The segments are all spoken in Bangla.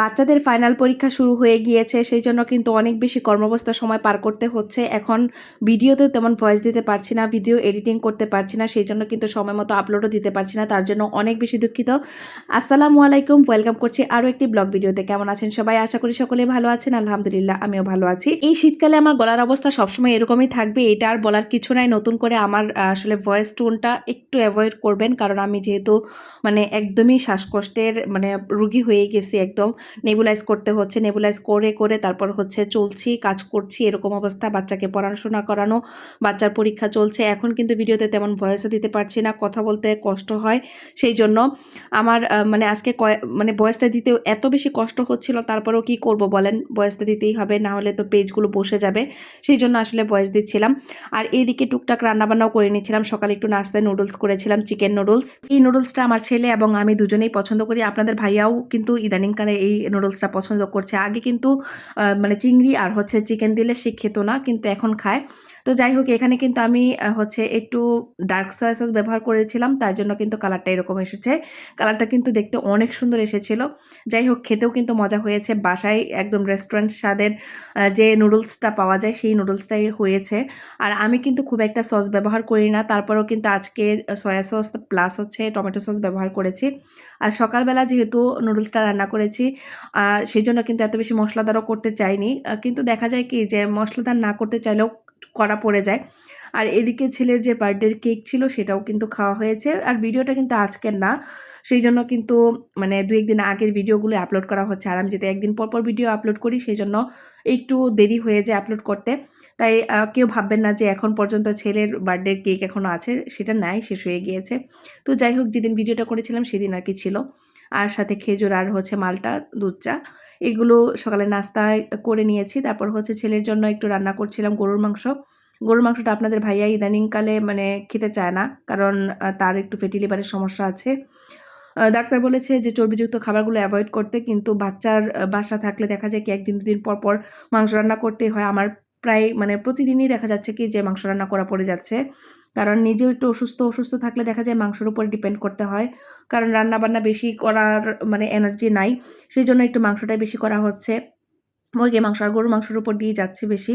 বাচ্চাদের ফাইনাল পরীক্ষা শুরু হয়ে গিয়েছে, সেই জন্য কিন্তু অনেক বেশি কর্মব্যস্ত সময় পার করতে হচ্ছে। এখন ভিডিওতেও তেমন ভয়েস দিতে পারছি না ভিডিও এডিটিং করতে পারছি না, সেই জন্য কিন্তু সময় মতো আপলোডও দিতে পারছি না, তার জন্য অনেক বেশি দুঃখিত। আসসালামু আলাইকুম ওয়েলকাম করছি আরও একটি ব্লগ ভিডিওতে কেমন আছেন সবাই? আশা করি সকলে ভালো আছেন, আলহামদুলিল্লাহ, আমিও ভালো আছি। এই শীতকালে আমার গলার অবস্থা সবসময় এরকমই থাকবে, এটা আর বলার কিছু নাই, নতুন করে আমার আসলে ভয়েস টোনটা একটু অ্যাভয়েড করবেন, কারণ আমি যেহেতু মানে একদমই শ্বাসকষ্টের মানে রুগী হয়ে গেছি একদম নেবুলাইজ করতে হচ্ছে নেবুলাইজ করে করে তারপর হচ্ছে চলছি, কাজ করছি, এরকম অবস্থা, বাচ্চাকে পড়াশোনা করানো, বাচ্চার পরীক্ষা চলছে। এখন কিন্তু ভিডিওতে তেমন ভয়েসও দিতে পারছি না, কথা বলতে কষ্ট হয়। সেই জন্য আমার মানে আজকে কয় মানে ভয়েসটা দিতেও এত বেশি কষ্ট হচ্ছিল, তারপরেও কি করব বলেন? ভয়েসটা দিতেই হবে, না হলে তো পেজগুলো বসে যাবে। সেই জন্য আসলে ভয়েস দিচ্ছিলাম। আর এইদিকে টুকটাক রান্নাবান্নাও করে নিচ্ছিলাম, সকালে একটু নাস্তায় নুডলস করেছিলাম, চিকেন নুডলস। এই নুডলসটা আমার ছেলে এবং আমি দুজনেই পছন্দ করি। আপনাদের ভাইয়াও কিন্তু ইদানিংকালে এই নুডলসটা পছন্দ করছে। আগে কিন্তু মানে চিংড়ি আর হচ্ছে চিকেন দিলে সে খেত না, কিন্তু এখন খায়। তো যাই হোক, এখানে কিন্তু আমি হচ্ছে একটু ডার্ক সয়া সস ব্যবহার করেছিলাম, তার জন্য কিন্তু কালারটা এরকম এসেছে। কালারটা কিন্তু দেখতে অনেক সুন্দর এসেছিল। যাই হোক, খেতেও কিন্তু মজা হয়েছে। বাসায় একদম রেস্টুরেন্ট স্বাদের যে নুডলসটা পাওয়া যায়, সেই নুডলসটাই হয়েছে। আর আমি কিন্তু খুব একটা সস ব্যবহার করি না। তারপরেও কিন্তু আজকে সয়া সস প্লাস হচ্ছে টমেটো সস ব্যবহার করেছি। আর সকালবেলা যেহেতু নুডলসটা রান্না করেছি সেই জন্য কিন্তু এত বেশি মশলাদারও করতে চাইনি। কিন্তু দেখা যায় কি যে মশলাদার না করতে চাইলেও করা পড়ে যায়। আর এদিকে ছেলের যে বার্থডের কেক ছিল সেটাও কিন্তু খাওয়া হয়েছে। আর ভিডিওটা কিন্তু আজকের না। সেই জন্য কিন্তু মানে দু একদিন আগের ভিডিওগুলো আপলোড করা হচ্ছে। আর আমি যদি একদিন পর পর ভিডিও আপলোড করি সেই জন্য একটু দেরি হয়ে যায় আপলোড করতে। তাই কেউ ভাববেন না যে এখন পর্যন্ত ছেলের বার্থডের কেক এখনও আছে, সেটা নাই, শেষ হয়ে গিয়েছে। তো যাই হোক, যেদিন ভিডিওটা করেছিলাম, সেদিন আর কি ছিল। আর সাথে খেজুর আর হচ্ছে মালটা দুধ চা এগুলো সকালে নাস্তায় করে নিয়েছি। তারপর হচ্ছে ছেলের জন্য একটু রান্না করছিলাম গরুর মাংস। গরুর মাংসটা আপনাদের ভাইয়া ইদানিংকালে মানে খেতে চায় না, কারণ তার একটু ফেটি লিভারের সমস্যা আছে। ডাক্তার বলেছে যে চর্বিযুক্ত খাবারগুলো অ্যাভয়েড করতে, কিন্তু বাচ্চার বাসা থাকলে দেখা যায় কি একদিন দুদিন পর পর মাংস রান্না করতে হয়। আমার প্রায় মানে প্রতিদিনই দেখা যাচ্ছে কি যে মাংস রান্না করা পড়ে যাচ্ছে। কারণ নিজেও একটু অসুস্থ অসুস্থ থাকলে দেখা যায় মাংসের উপর ডিপেন্ড করতে হয়। কারণ রান্না বান্না বেশি করার মানে এনার্জি নাই সেই জন্য একটু মাংসটাই বেশি করা হচ্ছে। মুরগি মাংস আর গরুর মাংসের উপর দিয়ে যাচ্ছে বেশি।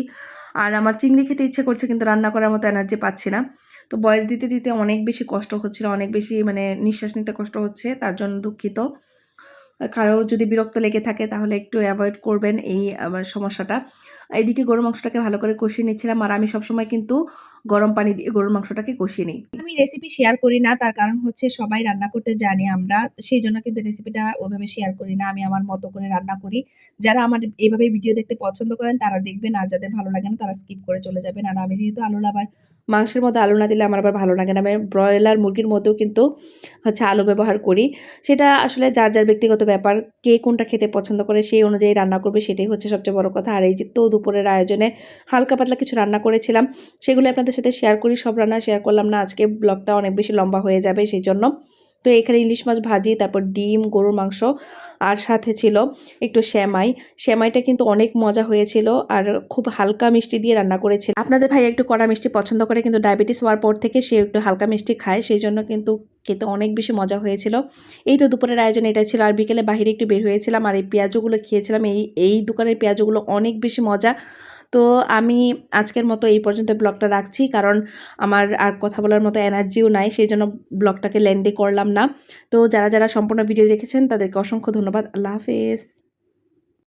আর আমার চিংড়ি খেতে ইচ্ছে করছে কিন্তু রান্না করার মতো এনার্জি পাচ্ছি না। তো বয়স দিতে দিতে অনেক বেশি কষ্ট হচ্ছিল, অনেক বেশি মানে নিঃশ্বাস নিতে কষ্ট হচ্ছে, তার জন্য দুঃখিত। কারও যদি বিরক্ত লেগে থাকে তাহলে একটু অ্যাভয়েড করবেন এই আমার সমস্যাটা। এইদিকে গরুর মাংসটাকে ভালো করে কষিয়ে নিচ্ছিলাম আর আমি সবসময় কিন্তু গরম পানি দিয়ে গরুর মাংসটাকে কষিয়ে নিই। আমি রেসিপি শেয়ার করি না, তার কারণ হচ্ছে সবাই রান্না করতে জানি আমরা, সেই জন্য কিন্তু রেসিপিটা ওইভাবে শেয়ার করি না, আমি আমার মতো করে রান্না করি। যারা আমার এইভাবে ভিডিও দেখতে পছন্দ করেন, তারা দেখবেন আর যাদের ভালো লাগে না, তারা স্কিপ করে চলে যাবেন। আর আমি যেহেতু আলু আবার মাংসের মধ্যে আলু না দিলে আমার আবার ভালো লাগে না। আমি ব্রয়লার মুরগির মধ্যেও কিন্তু হচ্ছে আলু ব্যবহার করি। সেটা আসলে যার যার ব্যক্তিগত ব্যাপার, কে কোনটা খেতে পছন্দ করে, সেই অনুযায়ী রান্না করবে, সেটাই হচ্ছে সবচেয়ে বড় কথা। আর এই যে তো দুপুরের আয়োজনে হালকা পাতলা কিছু রান্না করেছিলাম। সেগুলো আপনাদের সাথে শেয়ার করি, সব রান্না শেয়ার করলাম না। আজকে ব্লগটা অনেক বেশি লম্বা হয়ে যাবে সেই জন্য তো এখানে ইলিশ মাছ ভাজি, তারপর ডিম, গরুর মাংস আর সাথে ছিল একটু শ্যামাই শ্যামাইটা কিন্তু অনেক মজা হয়েছিল আর খুব হালকা মিষ্টি দিয়ে রান্না করেছিল আপনাদের ভাই একটু কড়া মিষ্টি পছন্দ করে, কিন্তু ডায়াবেটিস হওয়ার পর থেকে সে একটু হালকা মিষ্টি খায় সেই জন্য কিন্তু খেতে অনেক বেশি মজা হয়েছিল। এই তো দুপুরের আয়োজন এটা ছিল। আর বিকেলে বাহিরে একটু বের হয়েছিলাম আর এই পেঁয়াজগুলো খেয়েছিলাম। এই এই দোকানের পেঁয়াজগুলো অনেক বেশি মজা। তো আমি আজকের মতো এই পর্যন্ত ব্লগটা রাখছি। কারণ আমার আর কথা বলার মতো এনার্জিও নাই, সেই জন্য ব্লগটাকে লেন্দি করলাম না। তো যারা যারা সম্পূর্ণ ভিডিও দেখেছেন তাদেরকে অসংখ্য ধন্যবাদ। আল্লাহ হাফেজ।